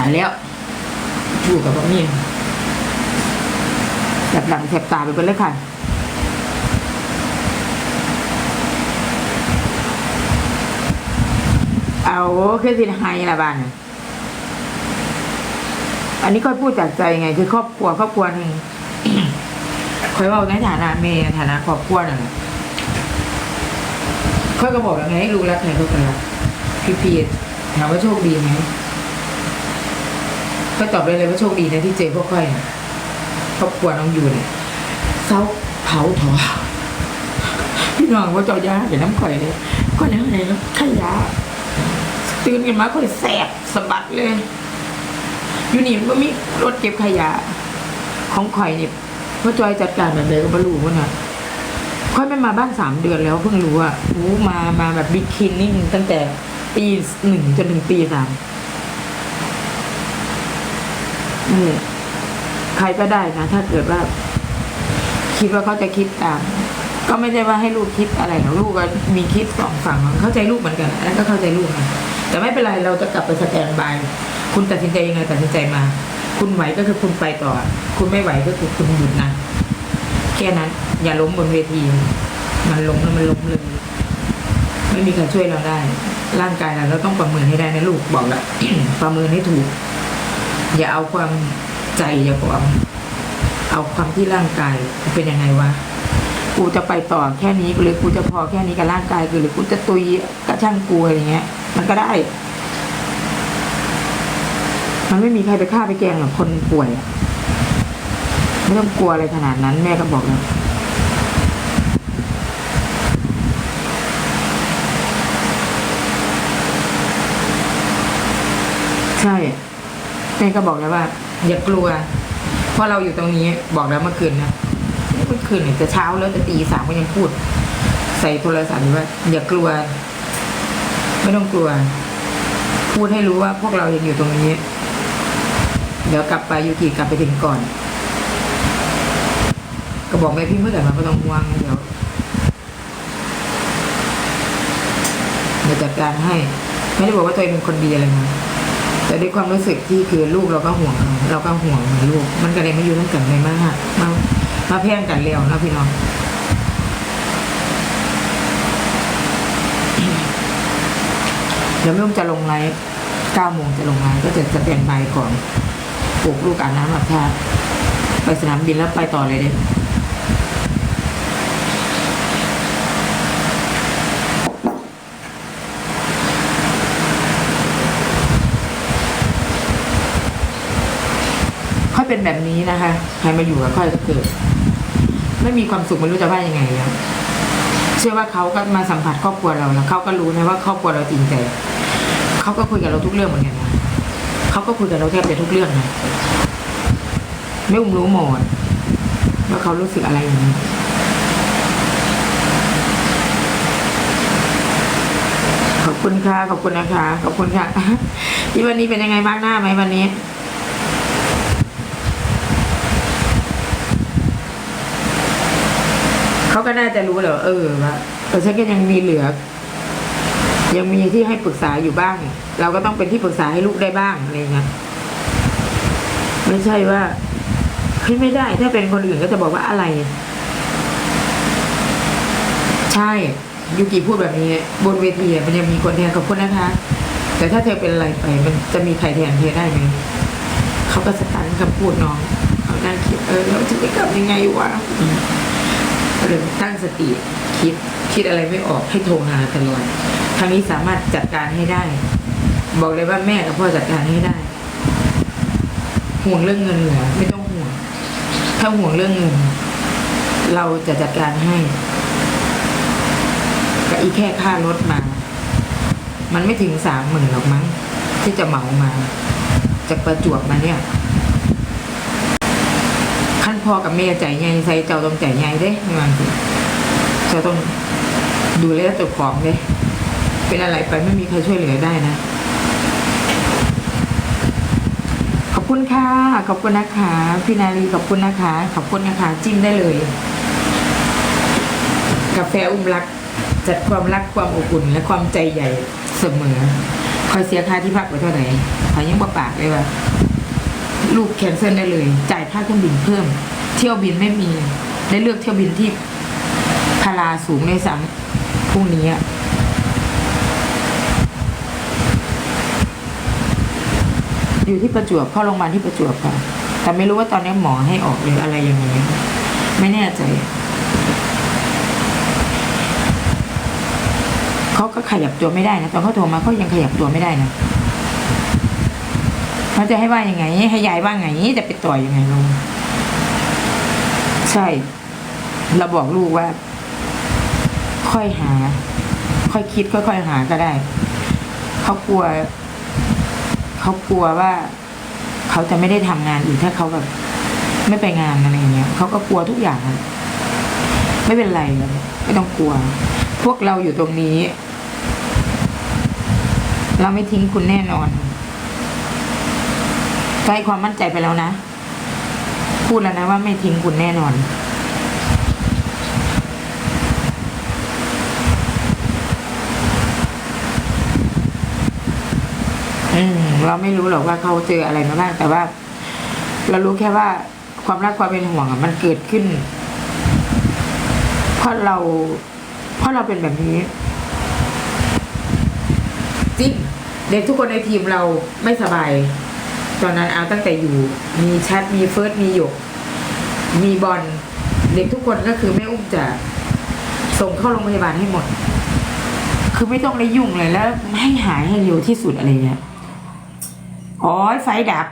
ตายแล้วอยู่กับแบบนี้แสบหลังแสบตาไปเป็นเลยค่ะเอาคือสิไฮละบ้านอันนี้ก็พูดจากใจไง คือครอบครัวครอบครัวหนึ่งคอยบอกในฐานะเมย์ฐานะครอบครัวน่ะค่อยก็บอกแล้วไงให้รู้รักใครก็กันรักพี่พีทถามว่าโชคดีไหม ก็ตอบได้เลยว่าโชคดีนะที่เจพวกค่อยน่ะครอบครัวน้องอยู่เนี่ยเศร้าเผาถอพี่น้องว่าเจ้ายาอย่าน้ำข่อยเลยก็ยังไงนะขยะตื่นกันมาก็เลยแสบสะบัดเลย อยู่นี่มันมีรถเก็บขยะ ของข่อยเนี่ยพ่อจอยจัดการแบบไหนก็ไม่รู้ว่านะค่อยไม่มาบ้านสามเดือนแล้วเพิ่งรู้ว่าโอ้มามาแบบบิ๊กคินนิ่งตั้งแต่ปีหนึ่งจนถึงปีสาม นี่นใครก็ได้นะ ถ้าเกิดว่า คิดว่าเขาจะคิดตาม ก็ไม่ใช่ว่าให้ลูกคิดอะไรหรอกลูกก็มีคิดสองฝั่งเข้าใจลูกเหมือนกันอันนั้นก็เข้าใจลูกนะแต่ไม่เป็นไรเราจะกลับไปสแตนบาย คุณตัดสินใจยังไงตัดสินใจมา คุณไหวก็คือคุณไปต่อ คุณไม่ไหวก็คือคุณหยุดนะแค่นั้น อย่าล้มบนเวที มันล้มแล้วมันล้มเลยไม่มีใครช่วยเราได้ ร่างกายเราเราต้องประเมินให้ได้นะลูกบอกแล้วประเมินให้ถูก อย่าเอาความใจอย่าความเอาความที่ร่างกายเป็นยังไงวะกูจะไปต่อแค่นี้หรือกูจะพอแค่นี้กับร่างกายกูหรือกูจะตุยกระช่างกูอะไรเงี้ย มันก็ได้ มันไม่มีใครไปฆ่าไปแกงหรอกคนป่วยไม่ต้องกลัวอะไรขนาดนั้น แม่ก็บอกแล้วใช่ แม่ก็บอกแล้วว่า อย่ากลัว เพราะเราอยู่ตรงนี้บอกแล้วเมื่อคืนนะเมื่อคืนเนี่ยจะเช้าแล้วจะตีสามก็ยังพูด ใส่โทรศัพท์ว่า อย่ากลัว ไม่ต้องกลัว พูดให้รู้ว่าพวกเรายังอยู่ตรงนี้ เดี๋ยวกลับไปยูกิกลับไปถึงก่อน ก็บอกแม่พี่เมื่อไหร่มาก็ต้องห่วงเดี๋ยวเดี๋ยวจัดการให้ ไม่ได้บอกว่าตัวเองเป็นคนดีอะไรนะ แต่ด้วยความรู้สึกที่คือลูกเราก็ห่วง เราก็ห่วงเหมือนลูก มันก็เลยไม่อยู่ร่วมกันเลยมาก มามาแพ่งกันเร็วนะพี่น้องเดี๋ยวแม่อุ้มจะลงไลฟ์เก้าโมงจะลงไลฟ์ก็จะสแตนบายก่อนปลูกลูกอาบน้ำอาบท่าไปสนามบินแล้วไปต่อเลยเด้ เป็นแบบนี้นะคะ ใครมาอยู่กับค่อยเกิด ไม่มีความสุขไม่รู้จะว่ายังไงแล้ว เชื่อว่าเขาก็มาสัมผัสครอบครัวเราแล้วเขาก็รู้นะว่าครอบครัวเราจริงใจเขาก็คุยกับเราทุกเรื่องเหมือนกันนะเขาก็คุยกับเราแทบจะทุกเรื่องนะไม่อุ้มรู้หมดว่าเขารู้สึกอะไรอย่างนี้ขอบคุณค่ะ ขอบคุณนะคะ ขอบคุณค่ะ ที่วันนี้เป็นยังไงบ้างหน้าไหมวันนี้ เขาก็น่าจะรู้แหละว่าเออว่าแต่ฉันก็ยังมีเหลือ ยังมีที่ให้ปรึกษาอยู่บ้าง เราก็ต้องเป็นที่ปรึกษาให้ลูกได้บ้างอะไรเงี้ยไม่ใช่ว่าเฮ้ยไม่ได้ ถ้าเป็นคนอื่นก็จะบอกว่าอะไร ใช่ยูกิพูดแบบนี้ บนเวทีมันยังมีคนแทนขอบคุณนะคะ แต่ถ้าเธอเป็นอะไรไป มันจะมีใครแทนเธอได้ไหมเขาก็สตันคำพูดน้องเขานั่งคิดเออเราจะไปกลับยังไงวะ อืมก็เลยตั้งสติคิดคิดอะไรไม่ออกให้โทรหาตลอดทางนี้สามารถจัดการให้ได้ บอกเลยว่าแม่กับพ่อจัดการให้ได้ ห่วงเรื่องเงินเหรอไม่ต้องห่วง ถ้าห่วงเรื่องเงิน เราจะจัดการให้ก็อีแค่ค่ารถมา มันไม่ถึงสามหมื่นหรอกมั้งที่จะเหมามา จากประจวบมาเนี่ย พ่อกับแม่ใจใหญ่ใส่เจ้าต้องใจใหญ่เด้ไม่ว่าสิเจ้าต้องดูแลตัวของเด้ เป็นอะไรไปไม่มีใครช่วยเหลือได้นะ ขอบคุณค่ะ ขอบคุณนะคะพี่นาลีขอบคุณนะคะ ขอบคุณนะคะ จิ้มได้เลย กาแฟอุ้มรัก จัดความรักความอบอุ่น และความใจใหญ่เสมอคอยเสียค่าที่พักไปเท่าไหร่ขอยยังบ่ปากเลยว่า ลูกแคนเซิลได้เลย จ่ายค่าเครื่องบินเพิ่ม เที่ยวบินไม่มี ได้เลือกเที่ยวบินที่พาราสูงในซ้ำพรุ่งนี้อะอยู่ที่ประจวบเข้าโรงพยาบาลที่ประจวบค่ะ แต่ไม่รู้ว่าตอนนี้หมอให้ออกหรืออะไรยังไงไม่แน่ใจเขาก็ขยับตัวไม่ได้นะตอนเขาโทรมาเขายังขยับตัวไม่ได้นะ เขาจะให้ว่ายังไง ให้ยายว่าไง จะไปต่อยยังไงลงใช่ เราบอกลูกว่า ค่อยหา ค่อยคิดค่อยๆหาก็ได้ เขากลัว เขากลัวว่า เขาจะไม่ได้ทำงานอีกถ้าเขาแบบ ไม่ไปงานอะไรเงี้ยเขาก็กลัวทุกอย่างไม่เป็นไรเลยไม่ต้องกลัว พวกเราอยู่ตรงนี้ เราไม่ทิ้งคุณแน่นอน ก็ให้ความมั่นใจไปแล้วนะ พูดแล้วนะว่าไม่ทิ้งคุณแน่นอน อืม เราไม่รู้หรอกว่าเขาเจออะไรมาบ้าง แต่ว่า เรารู้แค่ว่าความรักความเป็นห่วงอะมันเกิดขึ้น เพราะเรา เพราะเราเป็นแบบนี้จริงเด็กทุกคนในทีมเราไม่สบาย ตอนนั้นเอาตั้งแต่อยู่ มีแชทมีเฟิร์สมีหยก มีบอลเด็กทุกคนก็คือแม่อุ้มจะส่งเข้าโรงพยาบาลให้หมด คือไม่ต้องได้ยุ่งเลยแล้ว ให้หายให้เร็วที่สุดอะไรเงี้ยอ๋อไฟดับ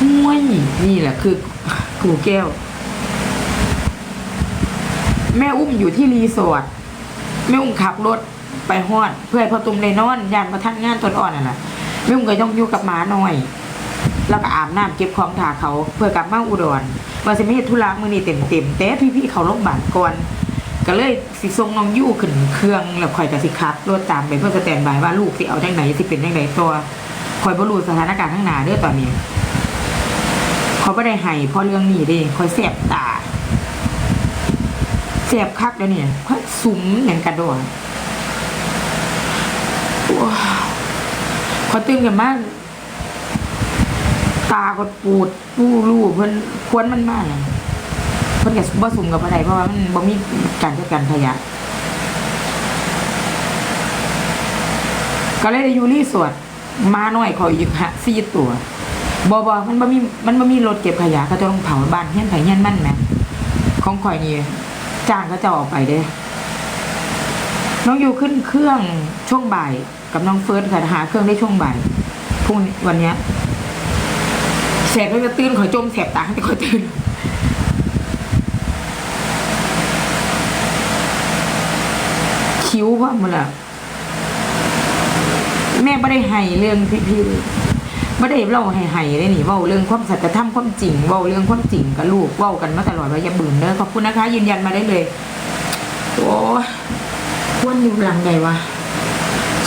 ห่วยนี่แหละคือกูแก้ว แม่อุ้มอยู่ที่รีสอร์ทแม่อุ้มขับรถ ไปฮอด เพื่อให้พอตุ้มเลยนอนยานประทันงานตนอ่อนน่ะนะแม่อุ้มก็ต้องอยู่กับหมาหน่อย แล้วก็อาบน้ำเก็บของถาเขาเพื่อกลับมาอุดรว่าสิไม่เฮ็ดธุระมื้อนี้เต็มเต็มแต่พี่ๆเขาโรงบาลก่อนก็เลยสิส่งน้องยู่ขึ้นเครื่องแล้วคอยจะสิขับรถตามไปเพื่อสแตนบายว่าลูกสิเอาจังไหนสิเป็นจังไหนตัวคอยบรูสถานการณ์ข้างหน้าเด้อตอนนี้เขาไม่ได้ให้เพราะเรื่องนี้เด้คอยแสบตาแสบคักแล้วเนี่ยคอยสุมอย่างกระโดด ขอตื่นกันมากตาก็ปูดปูรูเพิ่นควนมันมากเลยเพิ่นก็บ่สุ่มกับอะไรเพราะว่ามันบ่มีการจัดการขยะก็เลยได้อยู่รีสอร์ทมาหน่อยขอยอยู่ฮะสี่ตัวบ่บ่มันบ่มีมันบ่มีรถเก็บขยะเขาจะต้องเผาบ้านเฮียนไผเฮียนมันแหมของข่อยนี่จ้างเขาจะออกไปเด้น้องอยู่ขึ้นเครื่องช่วงบ่าย กับน้องเฟิร์สค่ะหาเครื่องได้ช่วงบ่ายพรุ่งวันเนี้ยเสร็จแล้วจะตื่นขอจมแสบตาแต่ขอตื่นคิ้วว่ามันละแม่ไม่ได้ให้เรื่องพี่ๆไม่ได้เล่าให้ให้เลยนี่เว่าเรื่องความสัจธรรมความจริงเว่าเรื่องความจริงกับลูกเว่ากันมาตลอดว่าอย่าบื่อเด้อขอบคุณนะคะ ยืนยันมาได้เลยโอ้ควรอยู่หลังใดวะ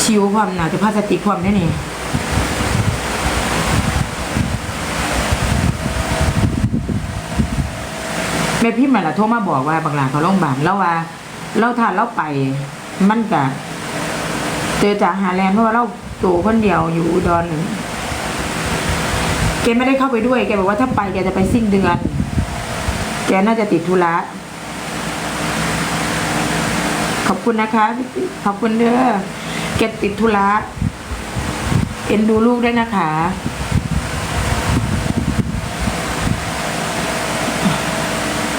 ชิวความหนาจะพลาสติกความได้นี่แม่พี่มันละโทรมาบอกว่าบางหลาเขาโรงพยาบาลแล้วว่าเราทานเราไป มันกะเจอจากหาแลนเพราะว่าเราตัวคนเดียวอยู่อุดรหนึ่งแกไม่ได้เข้าไปด้วยแกบอกว่าถ้าไปแกจะไปสิ้นเดือน แกน่าจะติดธุระขอบคุณนะคะ ขอบคุณเด้อ แกติดธุระเอ็นดูลูกด้วยนะคะ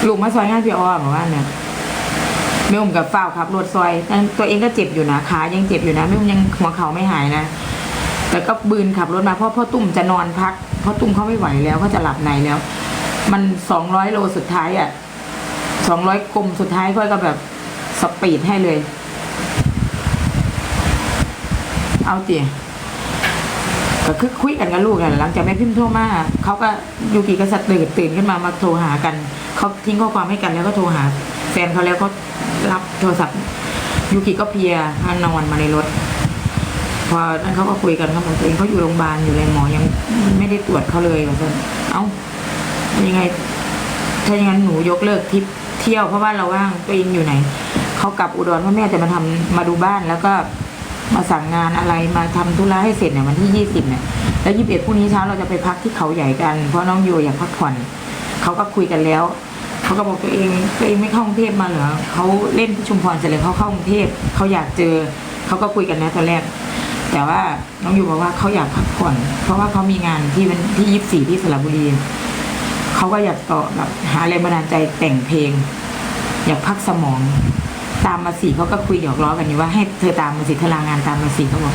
ลูกมาซอยงานพี่อ้อบอกว่าเนี่ยไม่อุ้มกับฝ้าขับรถซอยแต่ตัวเองก็เจ็บอยู่นะขายังเจ็บอยู่นะไม่อุ้มยังหัวเข่าไม่หายนะแต่ก็บืนขับรถมาเพราะพ่อตุ้มจะนอนพักพราะตุ้มเขาไม่ไหวแล้วเขาจะหลับในแล้ว มันสองร้อยโลสุดท้ายอะสองร้อยกลมสุดท้ายพ่อก็แบบสปีดให้เลย เอาเตี๋ยก็คือคุยกันกับลูกแหละหลังจากแม่พิมพ์โทรมาเขาก็ยูกิก็สะตื่นตื่นขึ้นมามาโทรหากันเขาทิ้งข้อความให้กันแล้วก็โทรหา แฟนเขาแล้วก็รับโทรศัพท์ยูกิก็เพียฮานอนมาในรถ พอนั้นเขาก็คุยกันเขาบอกตัวเองเขาอยู่โรงพยาบาลอยู่เลยหมอยังไม่ได้ตรวจเขาเลยว่าเอ้ายังไงถ้าอย่างนั้นหนูยกเลิกทริปเที่ยวเพราะว่าเราว่างตัวเองอยู่ไหนเขากลับอุดรเพราะแม่จะมาทำมาดูบ้านแล้วก็ มาสั่งงานอะไรมาทำธุระให้เสร็จเนี่ยวันที่ยี่สิบเนี่ยแล้วยี่สิบเอ็ดพรุ่งนี้เช้าเราจะไปพักที่เขาใหญ่กัน เพราะน้องโยอยากพักผ่อนเขาก็คุยกันแล้วเขาก็บอกตัวเองตัวเองไม่เข้ากรุงเทพมาเหรอเขาเล่นที่ชุมพรเสร็จเลยเขาเข้ากรุงเทพเขาอยากเจอเขาก็คุยกันนะตอนแรก แต่ว่าน้องยูบอกว่าเขาอยากพักผ่อน เพราะว่าเขามีงานที่วันที่ยี่สี่ที่สระบุรีเขาก็อยากต่อแบบหาแรงบันดาลใจแต่งเพลง อยากพักสมอง ตามมาสิเขาก็คุยหยอกล้อกันอยู่ว่าให้เธอตามมาสิเธอลางานตามมาสิเขาบอก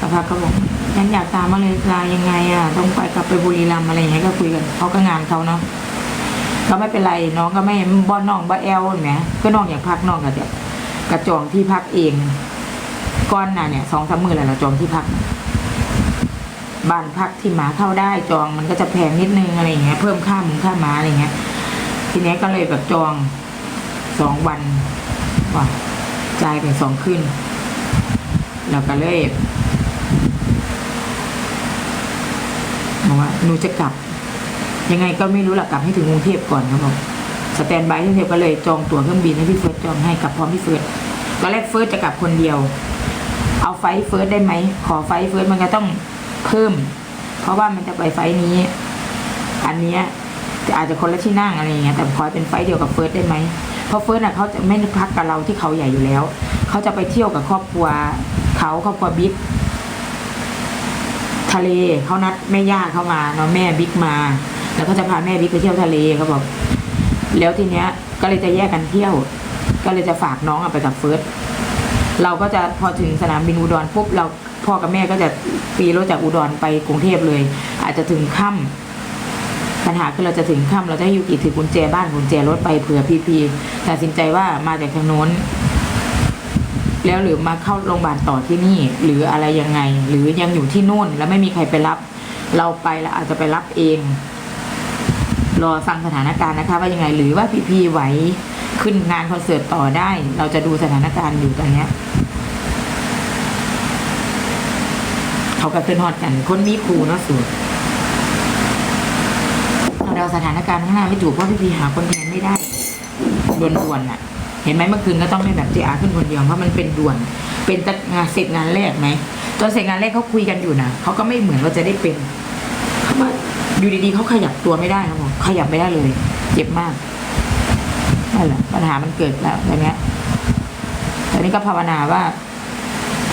สักพักเขาบอกฉันอยากตามมาเลยลายังไงอะต้องไปกลับไปบุรีรัมย์อะไรอย่างเงี้ยก็คุยกันเขาก็งานเขาเนาะก็ไม่เป็นไรน้องก็ไม่บ้อนน้องบ้าแอลเห็นไหมก็น้องอยากพักน้องก็จะกระจองที่พักเองก้อนน่ะเนี่ยสองสามหมื่นแล้วเราจองที่พักบ้านพักที่หมาเข้าได้จองมันก็จะแพงนิดนึงอะไรเงี้ยเพิ่มค่าหมูค่าหมาอะไรเงี้ย ทีเนี้ยก็เลยแบบจองสองวัน ว่าจ่ายไปสองคืนแล้วก็เลยบอกว่าหนูจะกลับ ยังไงก็ไม่รู้หลักกลับให้ถึงกรุงเทพก่อนเขาบอกสแตนบายที่เทพก็เลยจองตั๋วเครื่องบินให้พี่เฟิร์สจองให้กลับพร้อมพี่เฟิร์สตอนแรกเฟิร์สจะกลับคนเดียว เอาไฟเฟิร์สได้ไหมขอไฟเฟิร์สมันก็ต้องเพิ่ม เพราะว่ามันจะไปไฟนี้ อันเนี้ยจะอาจจะคนละที่นั่งอะไรอย่างเงี้ยแต่ขอเป็นไฟเดียวกับเฟิร์สได้ไหม เพราะเฟิร์สอะเขาจะไม่พักกับเราที่เขาใหญ่อยู่แล้ว เขาจะไปเที่ยวกับครอบครัวเขาครอบครัวบิ๊กทะเลเขานัดแม่ย่าเข้ามาเนาะแม่บิ๊กมา แล้วก็จะพาแม่บิ๊กไปเที่ยวทะเลเขาบอก แล้วทีเนี้ย ก็เลยจะแยกกันเที่ยว ก็เลยจะฝากน้องอะไปกับเฟิร์สเราก็จะพอถึงสนามบินอุดรปุ๊บเราพ่อกับแม่ก็จะปีรถจากอุดรไปกรุงเทพเลย อาจจะถึงค่ำ ปัญหาคือเราจะถึงค่ำเราจะให้ยูกิถือกุญแจบ้านกุญแจรถไปเผื่อพีพีตัดสินใจว่ามาจากทางโน้น แล้วหรือมาเข้าโรงพยาบาลต่อที่นี่ หรืออะไรยังไง หรือยังอยู่ที่นู่นแล้วไม่มีใครไปรับ เราไปแล้วอาจจะไปรับเอง รอฟังสถานการณ์นะคะ ว่ายังไง หรือว่าพีพีไหวขึ้นงานคอนเสิร์ตต่อได้ เราจะดูสถานการณ์อยู่ตอนนี้เขาก็ขึ้นฮอดกัน คนมีครูเนาะสูตร สถานการณ์ข้างหน้าไม่ถูกเพราะพี่พีหาคนแทนไม่ได้ด่วนๆน่ะ เห็นไหมเมื่อคืนก็ต้องให้แบบเจอาขึ้นคนเดียวเพราะมันเป็นด่วน เป็นตั้งานเสร็จงานแรกไหมตอนเสร็จงานแรกเขาคุยกันอยู่นะเขาก็ไม่เหมือนว่าจะได้เป็นเขามาอยู่ดีๆเขาขยับตัวไม่ได้ครับผมขยับไม่ได้เลย เจ็บมากนั่นแหละปัญหามันเกิดแล้วตอนนี้ตอนนี้ก็ภาวนาว่า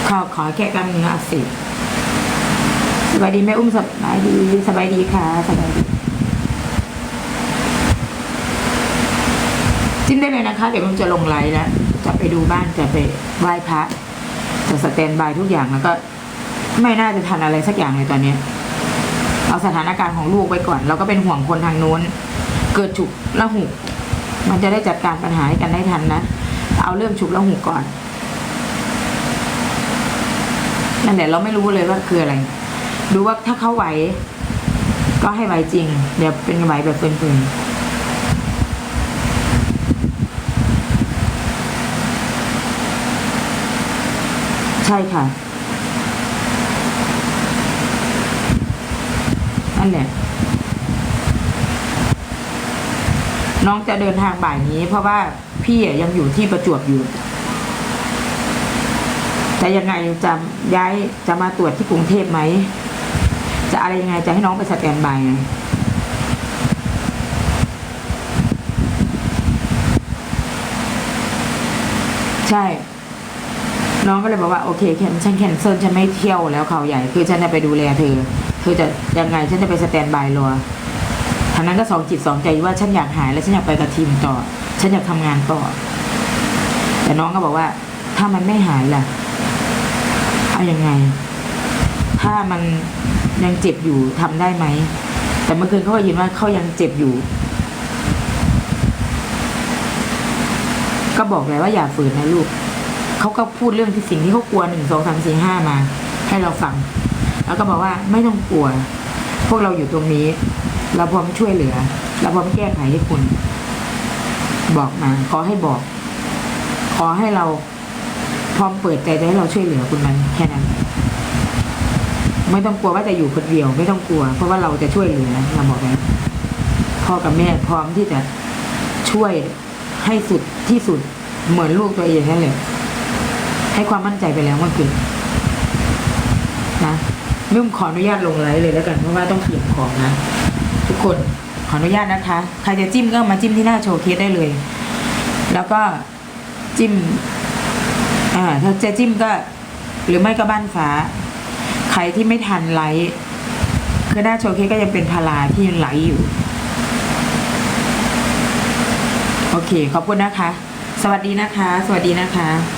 เขาขอแค่กล้ามเนื้ออักเสบสบายดีแม่อุ้มสบายดีสบายดีค่ะสบายดี จิ้มได้เลยนะคะ เดี๋ยวผมจะลงไลน์แล้วจะไปดูบ้านจะไปไหว้พระจะสแตนบายทุกอย่างแล้วก็ ไม่น่าจะทันอะไรสักอย่างเลยตอนเนี้เอาสถานการณ์ของลูกไว้ก่อน เราก็เป็นห่วงคนทางโน้น เกิดฉุกละหุก มันจะได้จัดการปัญหาให้กันได้ทันนะ เอาเรื่องฉุกละหุกก่อนนั่นแหละเราไม่รู้เลยว่าคืออะไร ดูว่าถ้าเขาไหว ก็ให้ไหวจริง เดี๋ยวเป็นไหวแบบเฟินๆ ใช่ค่ะนั่นแหละน้องจะเดินทางบ่ายนี้ เพราะว่าพี่ยังอยู่ที่ประจวบอยู่จะยังไงจะย้ายจะมาตรวจที่กรุงเทพไหม จะอะไรยังไงจะให้น้องไปสแตนบายไงใช่ น้องก็เลยบอกว่าโอเคฉันแคนเซิลฉันไม่เที่ยวแล้วเขาใหญ่คือฉันจะไปดูแลเธอเธอจะยังไงฉันจะไปสแตนบายรอทางนั้นก็สองจิตสองใจว่าฉันอยากหายแล้วฉันอยากไปกับทีมต่อ ฉันอยากทำงานต่อ แต่น้องก็บอกว่า ถ้ามันไม่หายล่ะเอายังไง ถ้ามันยังเจ็บอยู่ทำได้ไหมแต่เมื่อคืนเขาก็ยินว่าเขายังเจ็บอยู่ ก็บอกเลยว่าอย่าฝืนนะลูก เขาก็พูดเรื่องที่สิ่งที่เขากลัวหนึ่งสองสามสี่ห้ามา ให้เราฟัง แล้วก็บอกว่าไม่ต้องกลัว พวกเราอยู่ตรงนี้ เราพร้อมช่วยเหลือ เราพร้อมแก้ไขให้คุณ บอกมา ขอให้บอก ขอให้เราพร้อมเปิดใจจะให้เราช่วยเหลือคุณมันแค่นั้น ไม่ต้องกลัวว่าจะอยู่คนเดียว ไม่ต้องกลัว เพราะว่าเราจะช่วยเหลือเราบอกแล้วพ่อกับแม่พร้อมที่จะช่วยให้สุดที่สุดเหมือนลูกตัวเองนั่นเลย ให้ความมั่นใจไปแล้วเมื่อคืนนะนุ่มขออนุญาตลงไลฟ์เลยแล้วกันเพราะว่าต้องเขียนของนะ ทุกคนขออนุญาตนะคะ ใครจะจิ้มก็มาจิ้มที่หน้าโชว์เคสได้เลย แล้วก็จิ้มอ่าถ้าจะจิ้มก็ หรือไม่ก็บ้านฟ้า ใครที่ไม่ทันไลฟ์คือหน้าโชว์เคสก็ยังเป็นพาราที่ยังไหลอยู่ โอเค ขอบคุณนะคะ สวัสดีนะคะ สวัสดีนะคะ